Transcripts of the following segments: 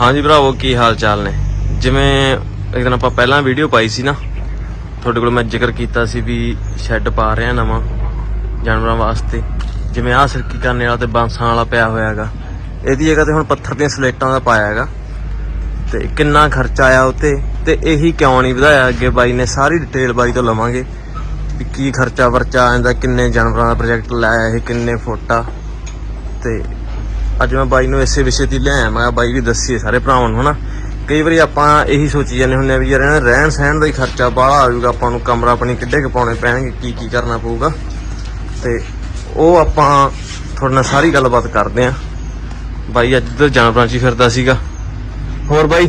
ਹਾਂਜੀ ਭਰਾਵੋ, ਕੀ ਹਾਲ ਚਾਲ ਨੇ? ਜਿਵੇਂ ਇੱਕ ਦਿਨ ਆਪਾਂ ਪਹਿਲਾਂ ਵੀਡੀਓ ਪਾਈ ਸੀ ਨਾ, ਤੁਹਾਡੇ ਕੋਲ ਮੈਂ ਜ਼ਿਕਰ ਕੀਤਾ ਸੀ ਵੀ ਸ਼ੈੱਡ ਪਾ ਰਿਹਾ ਨਵਾਂ ਜਾਨਵਰਾਂ ਵਾਸਤੇ। ਜਿਵੇਂ ਆਹ ਸਿਰਕੀ ਕਰਨੇ ਵਾਲਾ ਤੇ ਬਾਂਸਾਂ ਵਾਲਾ ਪਿਆ ਹੋਇਆ ਹੈਗਾ। ਇਹਦੀ ਜਗ੍ਹਾ ਤੇ ਹੁਣ ਪੱਥਰ ਦੀਆਂ ਸਲੇਟਾਂ ਦਾ ਪਾਇਆ ਹੈਗਾ। ਤੇ ਕਿੰਨਾ ਖਰਚਾ ਆਇਆ ਉਤੇ, ਤੇ ਇਹੀ ਕਿਉਂ ਨਹੀਂ ਵਧਾਇਆ ਅੱਗੇ ਬਾਈ ਨੇ? ਸਾਰੀ ਡਿਟੇਲ ਬਾਈ ਤੋਂ ਲਵਾਂਗੇ ਵੀ ਕੀ ਖਰਚਾ ਵਰਚਾ ਆਂਦਾ ਕਿੰਨੇ ਜਾਨਵਰਾਂ ਦਾ ਪ੍ਰੋਜੈਕਟ ਲਾਇਆ ਇਹ, ਕਿੰਨੇ ਫੋਟਾ। ਆ ਤੇ ਅੱਜ ਮੈਂ ਬਾਈ ਨੂੰ ਇਸੇ ਵਿਸ਼ੇ ਤੇ ਲਿਆਇਆ। ਮੈਂ ਬਾਈ ਵੀ ਦੱਸੀਏ ਸਾਰੇ ਭਰਾਵਾਂ ਨੂੰ ਹਨਾ? ਕਈ ਵਾਰੀ ਆਪਾਂ ਇਹੀ ਸੋਚੀ ਜਾਂਦੇ ਹੁੰਦੇ ਆ ਵੀ ਯਾਰ ਇਹਨਾਂ ਰਹਿਣ ਸਹਿਣ ਦਾ ਹੀ ਖਰਚਾ ਬਾਹਲਾ ਆ ਜਾਊਗਾ ਆਪਾਂ ਨੂੰ ਕਮਰਾ ਆਪਣੀ ਕਿੱਡੇ ਕੁ ਪਾਉਣੇ ਪੈਣਗੇ ਕੀ ਕੀ ਕਰਨਾ ਪਊਗਾ। ਤੇ ਉਹ ਆਪਾਂ ਤੁਹਾਡੇ ਨਾਲ ਸਾਰੀ ਗੱਲਬਾਤ ਕਰਦੇ ਆਂ। ਬਾਈ ਅੱਜ ਇੱਧਰ ਜਾਨਵਰਾਂ 'ਚ ਫਿਰਦਾ ਸੀਗਾ। ਹੋਰ ਬਾਈ?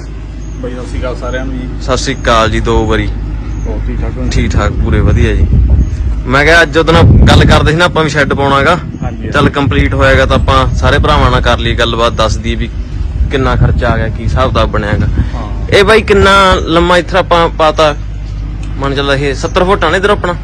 ਬਈ ਸਤਿ ਸ਼੍ਰੀ ਅਕਾਲ ਸਾਰਿਆਂ ਨੂੰ ਜੀ। ਸਤਿ ਸ੍ਰੀ ਅਕਾਲ ਜੀ ਦੋ ਵਾਰੀ। ਹੋਰ ਠੀਕ ਠਾਕ ਠੀਕ ਠਾਕ ਪੂਰੇ ਵਧੀਆ ਜੀ। ਮੈਂ ਕਿਹਾ ਅੱਜ ਉਹਦੇ ਗੱਲ ਕਰਦੇ ਸੀ ਨਾ ਆਪਾਂ ਵੀ ਸ਼ੈੱਡ ਪਾਉਣਾਗਾ ਚੱਲ ਕੰਪਲੀਟ ਹੋਏਗਾ ਤਾਂ ਆਪਾਂ ਸਾਰੇ ਭਰਾਵਾਂ ਨਾਲ ਕਰ ਲਈ ਗੱਲਬਾਤ ਦੱਸ ਦਈਏ ਵੀ ਕਿੰਨਾ ਖਰਚਾ ਆ ਗਿਆ ਕੀ ਹਿਸਾਬ ਦਾ ਬਣਿਆਗਾ ਇਹ ਬਾਈ ਕਿੰਨਾ ਲੰਮਾ ਇੱਥੇ ਆਪਾਂ ਪਾਤਾ? ਮੰਨ ਚੱਲ ਇਹ 70 ਫੁੱਟ ਆ ਨਾ ਇਧਰ ਆਪਣਾ?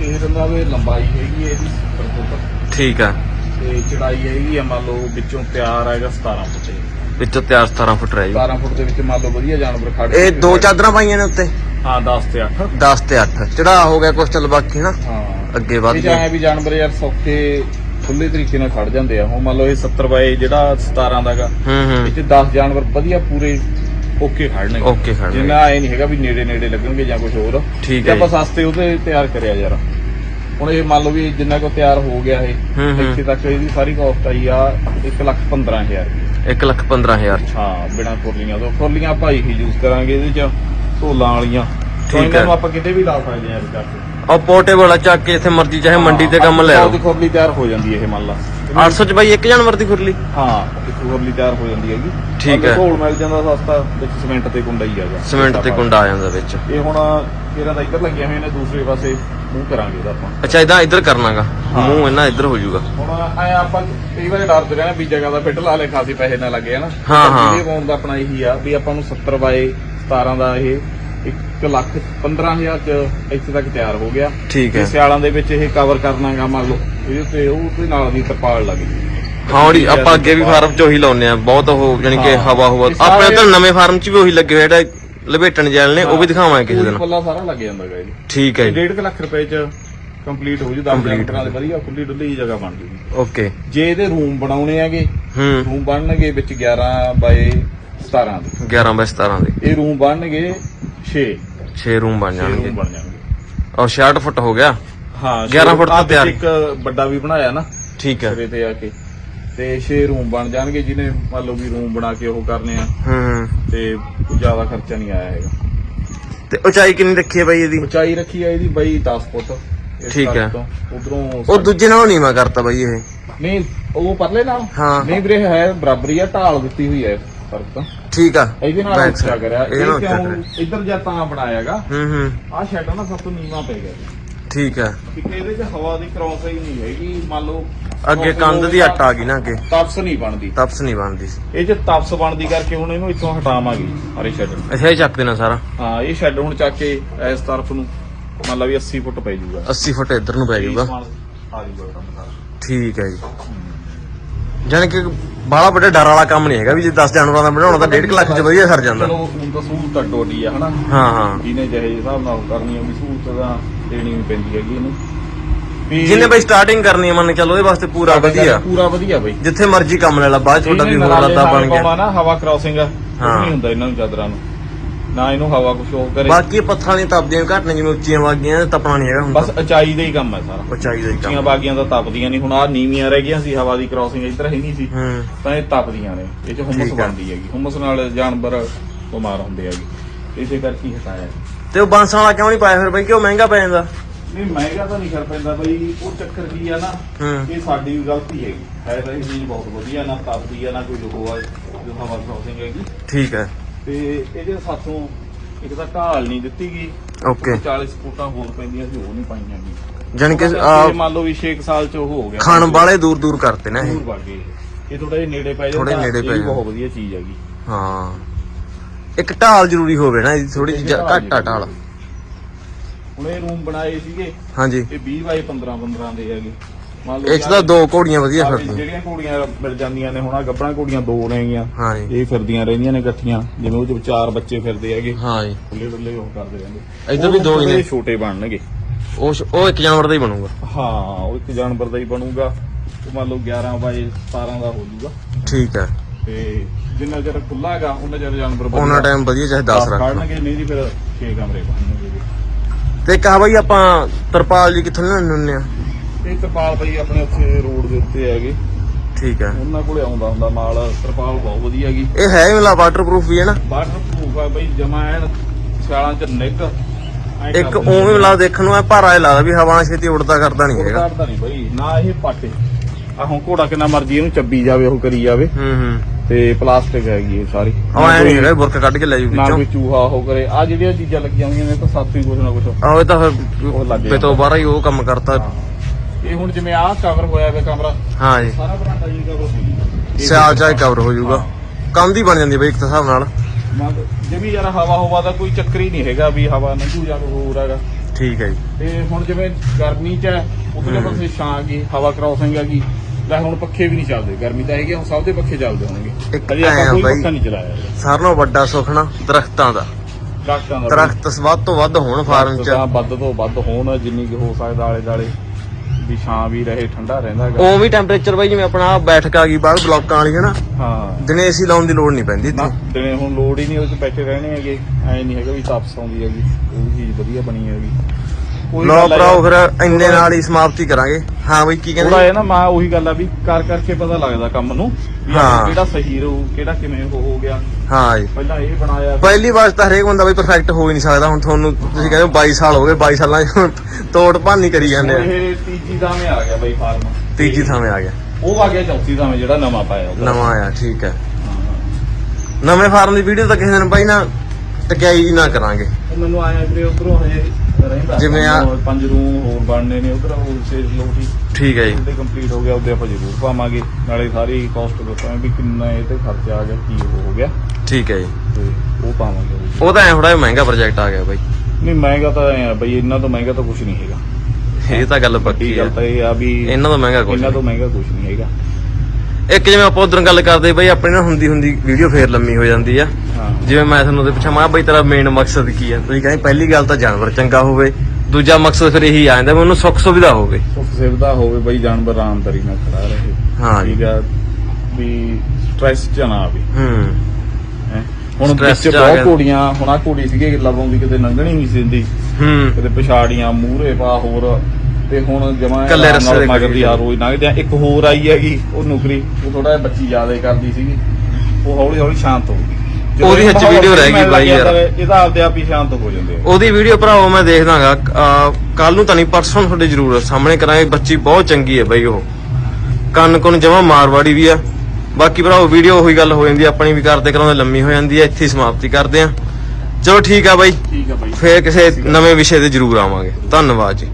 ਇਹ ਦੰਦਾ ਵੇ ਲੰਬਾਈ ਹੈਗੀ ਹੈ ਇਹਦੀ 70 ਫੁੱਟ। ਠੀਕ ਆ। ਤੇ ਚੜਾਈ ਹੈਗੀ ਹੈ ਮੰਨ ਲਓ ਵਿੱਚੋਂ ਤਿਆਰ ਹੈਗਾ 17 ਫੁੱਟ ਦੀ। ਵਿੱਚੋਂ ਤਿਆਰ 17 ਫੁੱਟ ਰਹਿ ਜੀ 17 ਫੁੱਟ ਦੇ ਵਿੱਚ ਮੰਨ ਲਓ ਵਧੀਆ ਜਾਨਵਰ ਖੜ ਇਹ ਦੋ ਚਾਦਰਾਂ ਪਾਈਆਂ ਨੇ ਉੱਤੇ? ਹਾਂ 10 ਤੇ 8 10 ਤੇ 8 ਚੜਾ ਹੋ ਗਿਆ ਕੁਛ ਚੱਲ ਬਾਕੀ ਨਾ। ਹਾਂ। ਅੱਗੇ ਵੱਧ ਇਹ ਗਿਆ। ਚਾਹੇ ਵੀ ਜਾਨਵਰ ਯਾਰ ਸੌਖੇ ਖੁੱਲੇ ਤਰੀਕੇ ਨਾਲ ਖੜ ਜਾਂਦੇ ਆ। ਹੁਣ ਮੰਨ ਲਓ ਇਹ 70 ਬਾਈ ਜਿਹੜਾ 17 ਦਾਗਾ ਹੂੰ ਹੂੰ। ਚ 10 ਜਾਨਵਰ ਵਧੀਆ ਪੂਰੇ ਓਕੇ ਖੜਨਗੇ। ਓਕੇ ਖੜਨਗੇ। ਜਿੰਨਾ ਐ ਨਹੀਂ ਹੈਗਾ ਵੀ ਨੇੜੇ ਨੇੜੇ ਲੱਗਣਗੇ ਜਾਂ ਕੁਝ ਹੋਰ। ਠੀਕ ਹੈ ਆਪਾਂ ਜੀ। ਸਸਤੇ ਉਹਦੇ ਤਿਆਰ ਕਰਿਆ ਯਾਰ। ਹੁਣ ਇਹ ਮੰਨ ਲਓ ਵੀ ਜਿੰਨਾ ਕੋ ਤਿਆਰ ਹੋ ਗਿਆ ਇਹ। ਇੱਥੇ ਤੱਕ ਇਹਦੀ ਸਾਰੀ ਕਾਸਟ ਆਈ ਆ 115000 1 ਲੱਖ 15000 ਚ। ਹਾਂ ਬਿਨਾ ਫੁਰਲੀਆਂ ਤੋਂ। ਫੁਰਲੀਆਂ ਆਪਾਂ ਹੀ ਯੂਜ਼ ਕਰਾਂਗੇ ਇਹਦੇ ਚ ਢੋਲਾਂ ਵਾਲੀਆਂ। ਠੀਕ ਹੈ। ਆਪਾਂ ਕਿਤੇ ਵੀ ਲਾ ਸਕਦੇ ਆ ਜਾ ਕੇ ਉਹ ਪੋਰਟੇਬਲ ਆ ਚੱਕ ਕੇ ਇੱਥੇ ਮਰਜ਼ੀ ਚਾਹੇ ਮੰਡੀ ਤੇ ਕੰਮ ਲੈ ਦੀ ਲਓ ਖੁਰਲੀ ਤਿਆਰ ਹੋ ਜਾਂਦੀ ਹੈ ਇਹ ਮੰਨ ਲਾ। 800 ਚ ਬਾਈ ਇੱਕ ਜਾਨਵਰ ਦੀ ਖੁਰਲੀ? ਹਾਂ ਇੱਕ ਖੁਰਲੀ ਤਿਆਰ ਹੋ ਜਾਂਦੀ ਹੈਗੀ। ਠੀਕ ਹੈ। ਢੋਲ ਮਿਲ ਜਾਂਦਾ ਸਸਤਾ ਵਿੱਚ ਸੀਮੈਂਟ ਤੇ ਕੁੰਡਾ ਹੀ ਆਗਾ ਸਿਮੈਂਟ ਤੇ ਕੁੰਡਾ ਆ ਜਾਂਦਾ ਵਿੱਚ। ਇਹ ਹੁਣ ਇਹਨਾਂ ਦਾ ਇੱਧਰ ਲੱਗੀਆਂ ਹੋਈਆਂ ਨੇ ਦੂਸਰੇ ਪਾਸੇ ਮੂੰਹ ਕਰਾਂਗੇ ਇਹਦਾ ਆਪਾਂ। ਅੱਛਾ ਇਦਾਂ ਇੱਧਰ ਕਰਨਾਗਾ। ਮੂੰਹ ਇਹਨਾਂ ਇੱਧਰ ਹੋ ਜਾਊਗਾ। ਹੁਣ ਐ ਆਪਾਂ ਕਈ ਵਾਰ ਡਰਦੇ ਰਹਿਣਾ ਵੀ ਜਗ੍ਹਾ ਦਾ ਫਿੱਟ ਲਾ ਲੈ ਖਾਸੀ ਪੈਸੇ ਨਾ ਲੱਗੇ ਹਨਾ। ਹਾਂ, ਹਾਂ। ਵੀਡੀਓ ਪਾਉਣ ਦਾ ਆਪਣਾ ਇਹੀ ਆ ਵੀ ਆਪਾਂ ਨੂੰ 70 ਬਾਏ 17 ਦਾ ਇਹ 1 ਲੱਖ 15000 ਚ ਇੱਥੇ ਤੱਕ ਤਿਆਰ ਹੋ ਗਿਆ। ਠੀਕ ਹੈ। ਤੇ ਸਿਆਲਾਂ ਦੇ ਵਿੱਚ ਇਹ ਕਵਰ ਕਰਨਾਗਾ ਮੰਨ ਲਓ ਇਹਦੇ ਤੇ ਉਹ ਤੇ ਨਾਲ ਦੀ ਤਰਪਾਲ ਲੱਗ ਗਈ ਹਾਂ ਉਹਦੀ ਆਪਾਂ ਅੱਗੇ ਵੀ ਫਾਰਮ ਚ ਉਹੀ ਲਾਉਨੇ ਆ ਬਹੁਤ ਉਹ ਯਾਨੀ ਕਿ। ਹਵਾ ਹਵਾ ਆਪਣੇ ਤਾਂ ਨਵੇਂ ਫਾਰਮ ਚ ਵੀ ਉਹੀ ਲੱਗੇ ਹੋਏ ਜਿਹੜਾ ਲਪੇਟਣ ਜੈਲ ਨੇ ਉਹ ਵੀ ਦਿਖਾਵਾਂਗੇ ਕਿਸੇ ਦਿਨ। ਪੱਲਾ ਸਾਰਾ ਲੱਗ ਜਾਂਦਾ ਗਾ ਜੀ। ਠੀਕ ਹੈ ਜੀ। 1.5 ਲੱਖ ਰੁਪਏ ਚ ਕੰਪਲੀਟ ਹੋ ਜੂ 10 Complete। ਲੀਟਰਾਂ ਦੇ ਵਧੀਆ ਖੁੱਲੀ ਡੁੱਲੀ ਜਗ੍ਹਾ ਬਣ ਜੂਗੀ। ਓਕੇ ਜੇ ਇਹਦੇ ਰੂਮ ਬਣਾਉਣੇ ਆਗੇ ਹੂੰ। ਰੂਮ ਬਣਨਗੇ ਵਿੱਚ 11 ਬਾਏ 17 ਦੇ। 11 ਬਾਈ 17 ਦੇ। ਇਹ ਰੂਮ ਬਣਨਗੇ 6 6 ਰੂਮ ਬਣ 6 ਜਾਣਗੇ। ਰੂਮ ਬਣ ਜਾਣਗੇ। ਔਰ 66 ਫੁੱਟ ਹੋ ਗਿਆ? ਹਾਂ 11 ਫੁੱਟ ਤੋਂ ਤਿਆਰ। ਇੱਕ ਵੱਡਾ ਵੀ ਬਣਾਇਆ ਨਾ ਠੀਕ ਹੈ। ਸਿਰੇ ਤੇ ਆ ਕੇ। ਤੇ 6 ਰੂਮ ਬਣ ਜਾਣਗੇ ਜਿਹਨੇ ਮੰਨ ਲਓ ਵੀ ਰੂਮ ਬਣਾ ਕੇ ਉਹ ਕਰਨੇ ਆ। ਹੂੰ ਹੂੰ। ਤੇ ਜ਼ਿਆਦਾ ਖਰਚਾ ਨਹੀਂ ਆਇਆ ਹੈਗਾ। ਤੇ ਉਚਾਈ ਕਿੰਨੀ ਰੱਖੀ ਹੈ ਬਾਈ ਇਹਦੀ? ਉਚਾਈ ਰੱਖੀ ਆ ਇਹਦੀ ਬਾਈ 10 ਫੁੱਟ। ਠੀਕ ਹੈ। ਉਧਰੋਂ ਉਹ ਦੂਜੇ ਨਾਲੋਂ ਨੀਵਾ ਕਰਤਾ ਬਾਈ ਇਹ। ਨਹੀਂ ਉਹ ਪਰਲੇ ਨਾਲ। ਹਾਂ। ਨਹੀਂ ਵੀਰੇ ਹੈ ਬਰਾਬਰੀ ਆ ਢਾਲ ਦਿੱਤੀ ਹੋਈ ਹੈ ਫ਼ਰਕ ਤਾਂ। ਠੀਕ ਆ। ਇਹਦੇ ਨਾਲ Back ਉੱਚਾ side। ਕਰਿਆ। ਇਹਦੇ ਨਾਲ ਇਹ ਉੱਚਾ ਕਿਉਂ ਕਰਿਆ। ਇੱਧਰ ਜਾਂ ਤਾਂ ਬਣਾਇਆਗਾ? ਹੂੰ ਹੂੰ। ਆਹ ਸ਼ੈਡ ਨਾ ਸਭ ਤੋਂ ਨੀਵਾ ਪੈ ਗਿਆ ਜੀ। ਠੀਕ ਆ। ਕਿਉਂਕਿ ਇਹਦੇ 'ਚ ਹਵਾ ਦੀ ਕ੍ਰੋਸ ਹੀ ਨਹੀਂ ਹੈਗੀ ਮੰਨ ਲਓ ਅੱਗੇ ਕੰਧ ਦੀ ਅੱਟ ਆ ਗਈ ਨਾ ਅੱਗੇ। ਤਪਸ ਨਹੀਂ ਬਣਦੀ। ਤਪਸ ਨਹੀਂ ਬਣਦੀ। ਸੀ ਇਹ 'ਚ ਤਪਸ ਬਣਦੀ ਕਰਕੇ ਹੁਣ ਇਹਨੂੰ ਇੱਥੋਂ ਹਟਾਵਾਂਗੇ ਹਰੇ ਸ਼ੈਡ ਨੂੰ। ਅੱਛਾ ਇਹ ਚੱਕ ਦੇਣਾ ਸਾਰਾ। ਹਾਂ ਇਹ ਸ਼ੈਡ ਹੁਣ ਚੱਕ ਕੇ ਇਸ ਤਰਫ ਨੂੰ ਮੰਨ ਲਾ ਵੀ 80 ਫੁੱਟ ਪੈ ਜਾਊਗਾ। 80 ਫੁੱਟ ਇੱਧਰ ਨੂੰ ਪੈ ਜਾਊਗਾ। ਆ ਜਾਊਗਾ ਕੰਮ ਸਾਰਾ। ਠੀਕ ਹੈ ਜੀ। ਜਾਣੀ ਕਿ ਬਾਹਲਾ ਵੱਡਾ ਡਰ ਵਾਲਾ ਕੰਮ ਨਹੀਂ ਹੈਗਾ ਵੀ ਜੇ 10 ਜਾਨਵਰਾਂ ਦਾ ਬਣਾਉਣਾ ਤਾਂ 1.5 ਲੱਖ ਚ ਵਧੀਆ ਸਰ ਜਾਂਦਾ। ਚਲੋ ਹੁਣ ਤਾਂ ਸਹੂਲਤ ਟੋਡੀ ਆ ਹਨਾ? ਹਾਂ ਹਾਂ। ਜਿਹਨੇ ਜਿਹੇ ਹਿਸਾਬ ਨਾਲ ਕਰਨੀ ਆ ਵੀ ਸਹੂਲਤ ਤਾਂ ਦੇਣੀ ਵੀ ਪੈਂਦੀ ਹੈਗੀ ਇਹਨੂੰ। ਵੀ ਜਿਹਨੇ ਬਈ ਸਟਾਰਟਿੰਗ ਕਰਨੀ ਹੈ ਮੰਨ ਕੇ ਚੱਲੋ ਉਹਦੇ ਵਾਸਤੇ ਪੂਰਾ ਵਧੀਆ। ਪੂਰਾ ਵਧੀਆ ਬਈ। ਜਿੱਥੇ ਮਰਜ਼ੀ ਕੰਮ ਲੈ ਲਾ ਬਾਅਦ ਚ ਤੁਹਾਡਾ ਵੀ ਇਹਨੇ ਹੋਰ ਨਾਲੇ ਲੱਦਾ ਬਣ ਨਾਲ ਗਿਆ। ਨਾ ਹਵਾ ਕ੍ਰਾਸਿੰਗ ਹਾਂ। ਨਹੀਂ ਹੁੰਦਾ ਇਹਨਾਂ ਨੂੰ ਚਾਦਰਾਂ ਨੂੰ। ਨਾ ਇਹਨੂੰ ਹਵਾ ਕੁਛ ਉਹ ਕਰੇ। ਬਾਕੀ ਪੱਥਰਾਂ ਵਾਲੀਆਂ ਤਪਦੀਆਂ ਘੱਟ ਨੇ ਜਿਵੇਂ ਉੱਚੀਆਂ ਵਾਗੀਆਂ ਤਪਣਾ ਨਹੀਂ ਹੈਗਾ ਹੁਣ ਬਸ ਉਚਾਈ ਦਾ ਹੀ ਕੰਮ ਹੈ ਸਾਰਾ। ਉਚਾਈ ਦਾ ਹੀ ਉੱਚੀਆਂ ਕੰਮ। ਬਾਗੀਆਂ ਤਾਂ ਤਪਦੀਆਂ ਨਹੀਂ। ਹੁਣ ਆ ਨੀਵੀਆਂ ਰਹਿ ਗਈਆਂ ਸੀ ਹਵਾ ਦੀ ਕ੍ਰਾਸਿੰਗ ਇੱਧਰ ਹੀ ਨਹੀਂ ਸੀ। ਹੂੰ। ਤਾਂ ਇਹ ਤਪਦੀਆਂ ਨੇ। ਇਹ ਚ ਹੁਮਸ ਠੀਕ ਆ। ਬਣਦੀ ਹੈਗੀ। ਹੁਮਸ ਨਾਲ ਜਾਨਵਰ ਬਿਮਾਰ ਹੁੰਦੇ ਹੈਗੇ। ਇਸੇ ਕਰਕੇ ਹੀ ਹਟਾਇਆ। ਤੇ ਉਹ ਬਾਂਸਾਂ ਵਾਲਾ ਕਿਉਂ ਨਹੀਂ ਪਾਇਆ ਫਿਰ ਬਈ? ਕਿਉਂ ਮਹਿੰਗਾ ਪੈ ਜਾਂਦਾ? ਨਹੀਂ ਮਹਿੰਗਾ ਤਾਂ ਨਹੀਂ ਕਰ ਪੈਂਦਾ ਬਈ। ਉਹ ਚੱਕਰ ਕੀ ਆ ਨਾ ਹੂੰ। ਇਹ ਸਾਡੀ ਵੀ ਗਲਤੀ ਹੈਗੀ। ਹੈ ਤਾਂ ਇਹ ਚੀਜ਼ ਬਹੁਤ ਵਧੀਆ ਨਾ ਤਪਦੀ ਆ ਨਾ ਕੋਈ ਉਹ ਆ ਜੋ ਹਵਾ ਕ੍ਰਾਸਿੰਗ ਹੈਗੀ। ਠੀਕ ਹੈ। ਤੇ ਇਹਦੇ ਸਾਥੋਂ ਇੱਕ ਤਾਂ ਢਾਲ ਨਹੀਂ ਦਿੱਤੀ ਗਈ। ਓਕੇ। 40 ਫੁੱਟਾਂ ਹੋਰ ਪੈਂਦੀਆਂ ਸੀ ਉਹ ਨਹੀਂ ਪਾਈਆਂ ਗਈ ਜਾਣੀ ਕਿ ਮੰਨ ਲਓ ਵੀ 6 ਸਾਲ ਚ ਉਹ ਹੋ ਗਿਆ। ਖਾਣ ਵਾਲੇ ਦੂਰ ਦੂਰ ਕਰਤੇ ਨਾ ਇਹ। ਦੂਰ ਵਗ ਗਏ। ਇਹ ਥੋੜਾ ਜਿਹਾ ਨੇੜੇ ਪੈ ਥੋੜ੍ਹੇ ਜਾਂਦਾ ਨੇੜੇ ਇਹ ਪੈ ਵੀ। ਬਹੁਤ ਵਧੀਆ ਚੀਜ਼ ਹੈਗੀ। ਹਾਂ। ਇੱਕ ਢਾਲ ਜ਼ਰੂਰੀ ਹੋਵੇ ਨਾ ਇਹਦੀ ਥੋੜੀ ਜਿਹੀ ਘੱਟ ਆ ਢਾਲ। ਹੁਣ ਇਹ ਰੂਮ ਬਣਾਏ ਸੀਗੇ। ਹਾਂਜੀ। ਇਹ 20 ਬਾਈ 15 15 ਦੇ ਹੈਗੇ। ਮੰਨ ਲਓ ਇੱਕ ਤਾਂ ਦੋ ਘੋੜੀਆਂ ਵਧੀਆ ਆਹ ਵੀ ਫਿਰਦੀਆਂ। ਜਿਹੜੀਆਂ ਘੋੜੀਆਂ ਮਿਲ ਜਾਂਦੀਆਂ ਨੇ ਹੁਣ ਆ ਗੱਭਣਾ ਘੋੜੀਆਂ ਦੋ ਨੇਗੀਆਂ। ਹਾਂ ਜੀ। ਇਹ ਫਿਰਦੀਆਂ ਰਹਿੰਦੀਆਂ ਨੇ ਇਕੱਠੀਆਂ ਜਿਵੇਂ ਉਹ ਚ ਚਾਰ ਬੱਚੇ ਫਿਰਦੇ ਹੈਗੇ। ਹਾਂ ਜੀ। ਖੁੱਲੇ ਡੁੱਲੇ ਉਹ ਕਰਦੇ ਰਹਿੰਦੇ। ਇੱਧਰ ਵੀ ਦੋ ਹੀ ਨੇ। ਛੋਟੇ ਬਣਨਗੇ। ਉਹ ਸ਼- ਉਹ ਇੱਕ ਜਾਨਵਰ ਦਾ ਹੀ ਬਣੂਗਾ। ਹਾਂ ਉਹ ਇੱਕ ਜਾਨਵਰ ਦਾ ਹੀ ਬਣੂਗਾ। ਉਹ ਮੰਨ ਲਓ 11 ਬਾਏ 17 ਦਾ ਹੋ ਜਾਊਗਾ ਠੀਕ ਹੈ। ਤੇ ਜਿੰਨਾ ਚਿਰ ਖੁੱਲਾ ਹੈਗਾ ਉਹਨਾਂ ਚਿਰ ਜਾਨਵਰ ਉਹਨਾਂ ਟਾਈਮ ਵਧੀਆ ਚਾਹੇ 10 ਰੱਖ ਕੱਢਣਗੇ ਨਹੀਂ ਜੀ ਫਿਰ 6 ਕਮਰੇ ਬਣਨਗੇ ਜੀ। ਤੇ ਕਹਾ ਬਾਈ ਆਪਾਂ ਤਰਪਾਲ ਜੀ ਕਿੱਥੋਂ ਲੈਣੇ ਹੁੰਦੇ ਆ? ਇਹ ਤਰਪਾਲ ਬਈ ਆਪਣੇ ਉੱਥੇ ਰੋਡ ਦੇ ਉੱਤੇ ਹੈਗੇ। ਠੀਕ ਹੈ। ਉਹਨਾਂ ਕੋਲੇ ਆਉਂਦਾ ਹੁੰਦਾ ਮਾਲ ਤਰਪਾਲ ਬਹੁਤ ਵਧੀਆ ਹੈਗੀ ਇਹ ਹੈ ਮਿਲਾ ਵਾਟਰਪ੍ਰੂਫ ਵੀ ਹੈ ਨਾ? ਵਾਟਰ ਪ੍ਰੂਫ ਆ ਬਈ ਜਮਾ ਐਨ ਸਿਆਲਾਂ ਚ ਨਿੱਕ ਐਂ ਇੱਕ ਕਰਦੀ ਉਵੇਂ ਮਿਲਾ ਦੇਖਣ ਨੂੰ ਐ ਭਾਰਾ ਜਿਹਾ ਲੱਗਦਾ ਵੀ ਹਵਾ ਨਾਲ ਛੇਤੀ ਉੜਦਾ ਕਰਦਾ ਨਹੀਂ ਹੈਗਾ। ਘੋੜਾ ਨਹੀਂ ਬਈ ਨਾ ਇਹ ਪਾਟੇ। ਆ ਹੁਣ ਘੋੜਾ ਕਿੰਨਾ ਮਰਜ਼ੀ ਇਹਨੂੰ ਚੱਬੀ ਜਾਵੇ ਉਹ ਕਰੀ ਜਾਵੇ। ਹੂੰ ਹੂੰ। ਤੇ ਪਲਾਸਟਿਕ ਹੈਗੀ ਇਹ ਸਾਰੀ। ਉਹ ਐ ਨਹੀਂ ਹੈਗਾ ਵੀ ਬੁਰਕ ਕੱਢ ਕੇ ਲੈ ਜੂ ਨਾ ਵਿੱਚੋਂ। ਕੋਈ ਚੂਹਾ ਉਹ ਕਰੇ। ਆ ਜਿਹੜੀਆਂ ਚੀਜ਼ਾਂ ਲੱਗੀਆਂ ਹੋਈਆਂ ਨੇ ਤਾਂ ਸਾਥੀ ਕੁਛ ਨਾ ਕੁਛ। ਆਹ ਇਹ ਤਾਂ ਉਹ ਫਿਰ ਲੱਗ ਪਿਤੋਂ ਬਾਹਰ ਹੀ ਉਹ ਕੰਮ ਕਰਤਾ। ਇਹ ਹੁਣ ਜਿਵੇਂ ਆਹ ਕਵਰ ਹੋਇਆ ਵੇ ਕਮਰਾ ਹਾਂ ਜੀ। ਸਾਰਾ ਬਰਾਂਡਾ ਜੀ ਕਵਰ ਹੋ ਜੀ ਸਿਆਲ ਚਾਹੇ ਕਵਰ ਹੋ ਜਾਊਗਾ ਕੰਧ ਹੀ ਬਣ ਜਾਂਦੀ ਬਈ ਇੱਕ ਤਾਂ ਹਿਸਾਬ ਨਾਲ। ਜਿਵੇਂ ਯਾਰ ਹਵਾ ਹਵਾ ਦਾ ਕੋਈ ਚੱਕਰ ਹੀ ਨਹੀਂ ਹੈਗਾ ਵੀ ਹਵਾ ਲੰਘੂ ਜਾਂ ਹੋਰ ਹੈਗਾ। ਠੀਕ ਹੈ ਜੀ। ਤੇ ਹੁਣ ਜਿਵੇਂ ਗਰਮੀ ਚ ਹੈ ਉਧਰਲੇ ਹਮ। ਪਾਸੇ ਛਾਂ ਗਈ ਹਵਾ ਕ੍ਰਾਸਿੰਗ ਹੈਗੀ ਲੈ ਹੁਣ ਪੱਖੇ ਵੀ ਨਹੀਂ ਚੱਲਦੇ। ਗਰਮੀ ਤਾਂ ਹੈਗੀ ਹੁਣ ਸਭ ਦੇ ਪੱਖੇ ਚੱਲਦੇ ਹੋਣਗੇ। ਅਜੇ ਐਂ ਆਪਾਂ ਆ ਕੋਈ ਬਾਈ। ਪੱਖਾ ਨਹੀਂ ਚਲਾਇਆ ਹੈਗਾ। ਸਾਰਿਆਂ ਨਾਲੋਂ ਵੱਡਾ ਸੁੱਖ ਨਾ ਦਰਖਤਾਂ ਦਾ। ਦਰਖਤਾਂ ਦਾ ਦਰਖਤ ਵੱਧ ਤੋਂ ਵੱਧ ਹੋਣ ਫਾਰਮ ਚ। ਵੱਧ ਤੋਂ ਵੱਧ ਹੋਣ ਜਿੰਨੀ ਕੁ ਹੋ ਸਕਦਾ ਆਲੇ ਦਾਲੇ ਵੀ ਛਾਂ ਵੀ ਰਹੇ ਠੰਡਾ ਰਹਿੰਦਾ ਹੈਗਾ ਉਹ ਵੀ ਟੈਂਪਰੇਚਰ ਬਾਈ ਜਿਵੇਂ ਆਪਣਾ ਆਹ ਬੈਠਕ ਆ ਗਈ ਬਾਹਰ ਬਲੌਕਾਂ ਵਾਲੀ ਹੈ ਨਾ ਹਾਂ। ਦਿਨੇ ਏਸੀ ਲਾਉਣ ਦੀ ਲੋੜ ਨਹੀਂ ਪੈਂਦੀ ਨਾ ਇੱਥੇ ਦਿਨੇ ਹੁਣ ਲੋੜ ਹੀ ਨਹੀਂ ਉਹ ਚ ਬੈਠੇ ਰਹਿਣੇ ਹੈਗੇ। ਐ ਨਹੀਂ ਹੈਗਾ ਵੀ ਤਪਸ ਆਉਂਦੀ ਹੈਗੀ। ਉਹ ਵੀ ਚੀਜ਼ ਵਧੀਆ ਬਣੀ ਹੈਗੀ। ਲੋ ਭਰਾਓ ਫਿਰ ਇੰਨੇ ਨਾਲ ਹੀ ਸਮਾਪਤੀ ਕਰਾਂਗੇ। ਹਾਂ ਬਈ ਕੀ ਥੋੜਾ ਕਹਿੰਦੇ ਇਹ ਨਾ ਮੈਂ ਉਹੀ ਗੱਲ ਆ ਵੀ ਕਰ ਕਰਕੇ ਪਤਾ ਲੱਗਦਾ ਕੰਮ ਨੂੰ ਵੀ ਹਾਂ। ਕਿਹੜਾ ਸਹੀ ਰਹੂ ਕਿਹੜਾ ਕਿਵੇਂ ਹੋ ਹੋ ਗਿਆ। ਹਾਂ ਜੀ। ਪਹਿਲਾਂ ਇਹ ਬਣਾਇਆ ਪਹਿਲੀ ਵਾਰ ਤਾਂ ਹਰੇਕ ਬੰਦਾ ਬਈ ਪਰਫੈਕਟ ਹੋ ਹੀ ਨਹੀਂ ਸਕਦਾ। ਹੁਣ ਤੁਹਾਨੂੰ ਤੁਸੀਂ ਕਹਿੰਦੇ ਹੋ 22 ਸਾਲ ਹੋ ਗਏ 22 ਸਾਲਾਂ 'ਚ ਹੁਣ ਤੋੜ ਭਾਨੀ ਕਰੀ ਜਾਂਦੇ ਆ। ਇਹ ਤੀਜੀ ਦਾਵੇਂ ਆ ਗਿਆ ਬਈ ਫਾਰਮ ਤੀਜੀ ਥਾਵੇਂ ਆ ਗਿਆ। ਉਹ ਆ ਗਿਆ ਚੌਥੀ ਦਾਵੇਂ ਜਿਹੜਾ ਨਵਾਂ ਪਾਇਆ ਉਹਦਾ। ਨਵਾਂ ਆਇਆ ਠੀਕ ਹੈ। ਹਾਂ। ਨਵੇਂ ਫਾਰਮ ਦੀ ਵੀਡੀਓ ਤਾਂ ਕਿਸੇ ਦਿਨ ਬਾਈ ਨਾ ਟਕਿਆਈ ਨਾ ਕਰਾਂਗੇ। ਉਹ ਮੈਨੂੰ ਆਇਆ ਵੀਰੇ ਉਧਰੋਂ ਹਜੇ ਰਹਿੰਦਾ। ਜਿਵੇਂ ਆ- ਪੰਜ ਰੂਮ ਹੋਰ ਬਣਨੇ ਨੇ ਉਧਰ ਹੋਰ ਸੇ ਲੋਟੀ ਠੀਕ ਹੈ ਜੀ। ਉਹਦੇ ਕੰਪਲੀਟ ਹੋ ਗਿਆ ਉਹਦੇ ਆਪਾਂ ਜ਼ਰੂਰ ਪਾਵਾਂਗੇ। ਨਾਲੇ ਸਾਰੀ ਕਾਸਟ ਦੱਸਾਂਗੇ ਵੀ ਕਿੰਨਾ ਇਹ ਤੇ ਖਰਚਾ ਆ ਗਿਆ ਕੀ ਹੋ ਗਿਆ। ਠੀਕ ਹੈ ਜੀ। ਤੇ ਉਹ ਪਾਵਾਂਗੇ ਉਹ 'ਚ। ਉਹ ਤਾਂ ਐ ਥੋੜਾ ਮਹਿੰਗਾ ਪ੍ਰੋਜੈਕਟ ਆ ਗਿਆ ਬਾਈ। ਨਹੀਂ ਮਹਿੰਗਾ ਤਾਂ ਐ ਆ ਬਈ ਇਹਨਾਂ ਤੋਂ ਮਹਿੰਗਾ ਤਾਂ ਕੁਝ ਨਹੀਂ ਹੈਗਾ। ਇਹ ਤਾਂ ਗੱਲ ਵੱਡੀ ਪੱਕੀ ਗੱਲ ਹੈ ਤਾਂ ਇਹ ਆ ਵੀ ਇਹਨਾਂ ਤੋਂ ਮਹਿੰਗਾ ਕੁਝ ਇਹਨਾਂ ਤੋਂ ਮਹਿੰਗਾ ਕੁਝ ਨਹੀਂ ਹੈਗਾ। ਇੱਕ ਜਿਵੇਂ ਆਪਾਂ ਉਧਰ ਗੱਲ ਕਰਦੇ ਬਈ ਆਪਣੀ ਨਾ ਹੁੰਦੀ ਹੁੰਦੀ ਵੀਡੀਓ ਫੇਰ ਲੰਮੀ ਹੋ ਜਾਂਦੀ ਆ। ਜਿਵੇਂ ਮੈਂ ਤੁਹਾਨੂੰ ਉਹਦੇ ਪੁੱਛਾਂ ਮੈਂ ਬਈ ਤੇਰਾ ਮੇਨ ਮਕਸਦ ਕੀ ਹੈ ਤੁਸੀਂ ਕਹਿੰਦੇ ਪਹਿਲੀ ਗੱਲ ਤਾਂ ਜਾਨਵਰ ਚੰਗਾ ਹੋਵੇ ਦੂਜਾ ਮਕਸਦ ਫਿਰ ਇਹੀ ਆ ਜਾਂਦਾ ਵੀ ਉਹਨੂੰ ਸੁੱਖ ਸੁਵਿਧਾ ਹੋਵੇ। ਸੁੱਖ ਸੁਵਿਧਾ ਹੋਵੇ ਬਈ ਜਾਨਵਰ ਆਰਾਮਦਾਰੀ ਨਾਲ ਖੜਾ ਰਹੇ। ਹਾਂ। ਠੀਕ ਆ ਵੀ ਸਟ੍ਰੈਸ ਚ ਨਾ ਆਵੇ। ਹੂੰ। ਹੈਂ। ਹੁਣ ਵਿੱਚ ਆ ਬਹੁਤ। ਘੋੜੀਆਂ ਹੁਣ ਆ ਸੀਗੇ ਲਵੋਂ ਦੀ ਕਿਤੇ ਲੰਘਣੀ ਨਹੀਂ ਸੀ ਦਿੰਦੀ ਹੂੰ। ਕਿਤੇ ਪਛਾੜੀਆਂ ਮੂਹਰੇ ਪਾ ਹੋਰ ਤੇ ਹੁਣ ਜਮਾ ਇਕੱਲੇ ਰਸਤੇ ਦੇ ਮਗਰ ਦੀ ਆ ਰੋਜ਼ ਲੰਘਦੇ ਆ। ਇੱਕ ਹੋਰ ਆਈ ਹੈਗੀ ਉਹ ਨੁਕਰੀ ਉਹ ਥੋੜਾ ਜਿਹਾ ਬੱਚੀ ਜ਼ਿਆਦਾ ਕਰਦੀ ਸੀਗੀ। ਉਹ ਹੌਲੀ ਹੌਲੀ ਸ਼ਾਂਤ ਹੋ ਗਈ। ਉਹਦੀ ਮਾਹੌਲ video ਰਹਿ ਗਈ ਬਾਈ ਯਾਰ। ਇਹਦਾ ਆਪਦੇ ਆਪ ਹੀ ਸ਼ਾਂਤ ਹੋ ਜਾਂਦੇ ਆ। ਉਹਦੀ ਵੀਡੀਓ ਭਰਾਓ ਮੈਂ ਦੇਖਦਾਗਾ ਕੱਲ ਨੂੰ ਤਾਂ ਨਹੀਂ ਪਰਸੋਂ ਤੁਹਾਡੇ ਜ਼ਰੂਰ ਸਾਹਮਣੇ ਕਰਾਂਗੇ ਬੱਚੀ ਬਹੁਤ ਚੰਗੀ ਹੈ ਬਈ ਉਹ। ਕੰਨ ਕੁਨ ਜਮਾ ਮਾਰਵਾੜੀ ਵੀ ਆ। ਬਾਕੀ ਭਰਾਓ ਵੀਡੀਓ ਉਹੀ ਗੱਲ ਹੋ ਜਾਂਦੀ ਆਪਣੀ ਵੀ ਕਰਦੇ ਕਰਾਉਂਦੇ ਲੰਮੀ ਹੋ ਜਾਂਦੀ ਹੈ ਇੱਥੇ ਸਮਾਪਤੀ ਕਰਦੇ ਆ। ਚਲੋ ਠੀਕ ਆ ਬਾਈ। ਠੀਕ ਆ ਬਾਈ। ਫੇਰ ਕਿਸੇ ਨਵੇਂ ਵਿਸ਼ੇ ਤੇ ਜ਼ਰੂਰ ਆਵਾਂਗੇ। ਧੰਨਵਾਦ ਜੀ।